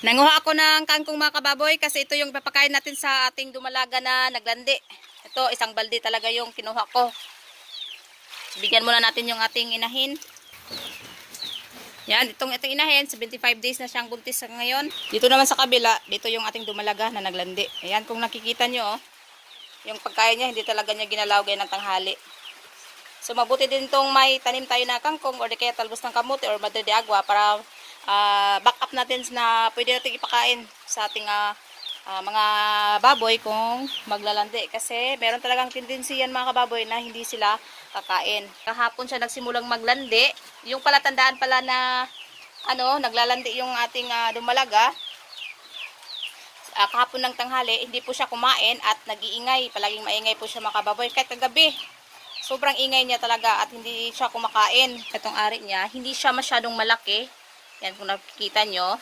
Nanguha ako ng kangkong mga kababoy kasi ito yung papakain natin sa ating dumalaga na naglandi. Ito, isang balde talaga yung kinuha ko. Bigyan muna natin yung ating inahin. Yan, itong itong inahin, 75 days na siyang buntis ngayon. Dito naman sa kabila, dito yung ating dumalaga na naglandi. Ayan, kung nakikita nyo, oh, yung pagkain niya, hindi talaga niya ginalaw ng tanghali. So mabuti din tong may tanim tayo na kangkong or di kaya talbos ng kamote or madre de agua para ah, back up natin na pwede natin ipakain sa ating ah, ah, mga baboy kung maglalandi. Kasi meron talagang tendency yan mga kababoy na hindi sila kakain. Kahapon siya nagsimulang maglandi. Yung pala tandaan pala na ano, naglalandi yung ating ah, dumalaga. Ah, kahapon ng tanghali, hindi po siya kumain at nag-iingay. Palaging maingay po siya mga kababoy. Kahit kagabi, sobrang ingay niya talaga at hindi siya kumakain. Itong ari niya, hindi siya masyadong malaki. Yan kung nakikita nyo.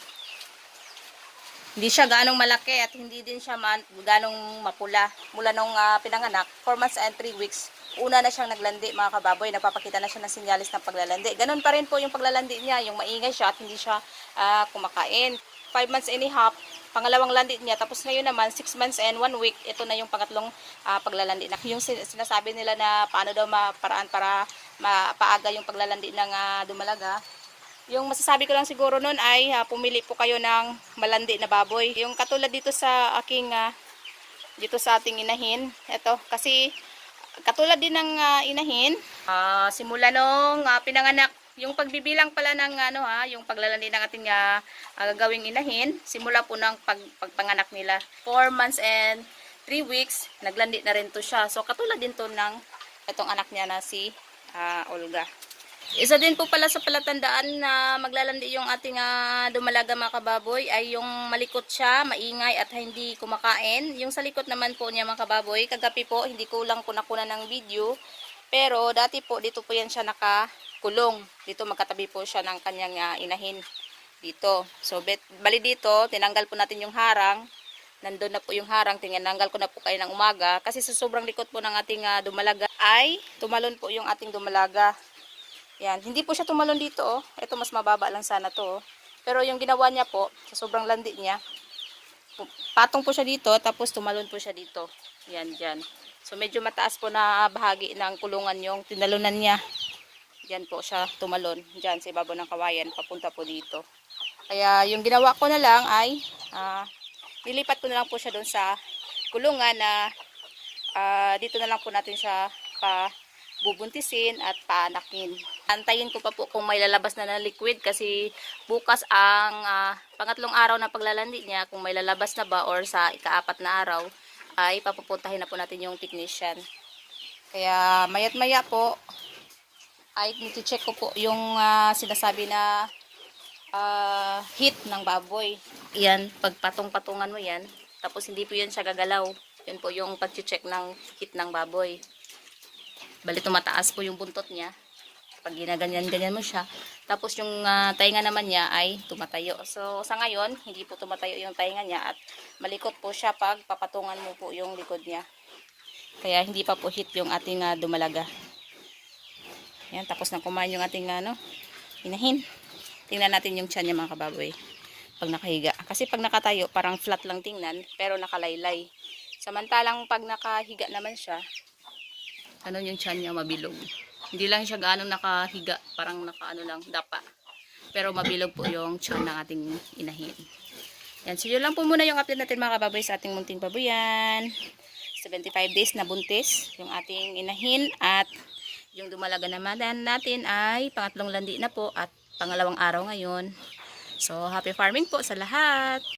Hindi siya ganong malaki at hindi din siya man, ganong mapula. Mula nung ah, pinanganak, 4 months and 3 weeks, una na siyang naglandi mga kababoy. Nagpapakita na siya ng sinyalis ng paglalandi. Ganon pa rin po yung paglalandi niya, yung maingay siya at hindi siya ah, kumakain. 5 months and a half, pangalawang landi niya. Tapos ngayon naman, 6 months and 1 week, ito na yung pangatlong ah, paglalandi na. Yung sin- sinasabi nila na paano daw maparaan para mapaaga yung paglalandi ng ah, dumalaga. Yung masasabi ko lang siguro nun ay ah, pumili po kayo ng malandi na baboy. Yung katulad dito sa aking ah, dito sa ating inahin. Ito kasi katulad din ng ah, inahin, ah, simula nung ah, pinanganak yung pagbibilang pala ng ano ha, yung paglalandi ng ating ah, gagawing inahin, simula po ng pag, pagpanganak nila. 4 months and 3 weeks, naglandi na rin to siya. So katulad din to ng itong anak niya na si ah, Olga. Isa din po pala sa palatandaan na maglalandi yung ating ah, dumalaga mga kababoy ay yung malikot siya, maingay at hindi kumakain. Yung sa likot naman po niya mga kababoy, kagabi po hindi ko lang po nakuna ng video. Pero dati po dito po yan siya nakakulong. Dito magkatabi po siya ng kanyang ah, inahin dito. So bet, bali dito, tinanggal po natin yung harang. Nandun na po yung harang, tinanggal ko na po kayo ng umaga. Kasi sa sobrang likot po ng ating ah, dumalaga ay tumalon po yung ating dumalaga. Yan, hindi po siya tumalon dito oh. Ito mas mababa lang sana to oh. Pero yung ginawa niya po, sa sobrang landi niya, patong po siya dito, tapos tumalon po siya dito. Yan, dyan. So medyo mataas po na bahagi ng kulungan yung tinalunan niya. Yan po siya tumalon. Dyan sa ibabaw ng kawayan, papunta po dito. Kaya yung ginawa ko na lang ay, ah, nilipat ko na lang po siya doon sa kulungan na ah, dito na lang po natin siya pa bubuntisin at paanakin. Antayin ko pa po kung may lalabas na na liquid kasi bukas ang ah, pangatlong araw na paglalandi niya kung may lalabas na ba or sa ikaapat na araw ay papupuntahin na po natin yung technician. Kaya mayat maya po ay niti-check ko po yung ah, sinasabi na ah, heat ng baboy. Yan, pagpatong-patungan mo yan, tapos hindi po yan siya gagalaw. Yan po yung pag-check ng heat ng baboy. Bali tumataas po yung buntot niya. Pag ginaganyan-ganyan mo siya. Tapos yung ah, tainga naman niya ay tumatayo. So sa ngayon, hindi po tumatayo yung tainga niya at malikot po siya pag papatungan mo po yung likod niya. Kaya hindi pa po hit yung ating ah, dumalaga. Yan, tapos na kumain yung ating ano, inahin. Tingnan natin yung tiyan niya mga kababoy. Pag nakahiga. Kasi pag nakatayo, parang flat lang tingnan, pero nakalaylay. Samantalang pag nakahiga naman siya, ano yung tiyan niya mabilog. Hindi lang siya gaano nakahiga, parang nakaano lang, dapa. Pero mabilog po yung tiyan ng ating inahin. Yan, so yun lang po muna yung update natin mga kababoy sa ating munting babuyan. 75 days na buntis yung ating inahin at yung dumalaga naman natin ay pangatlong landi na po at pangalawang araw ngayon. So, happy farming po sa lahat!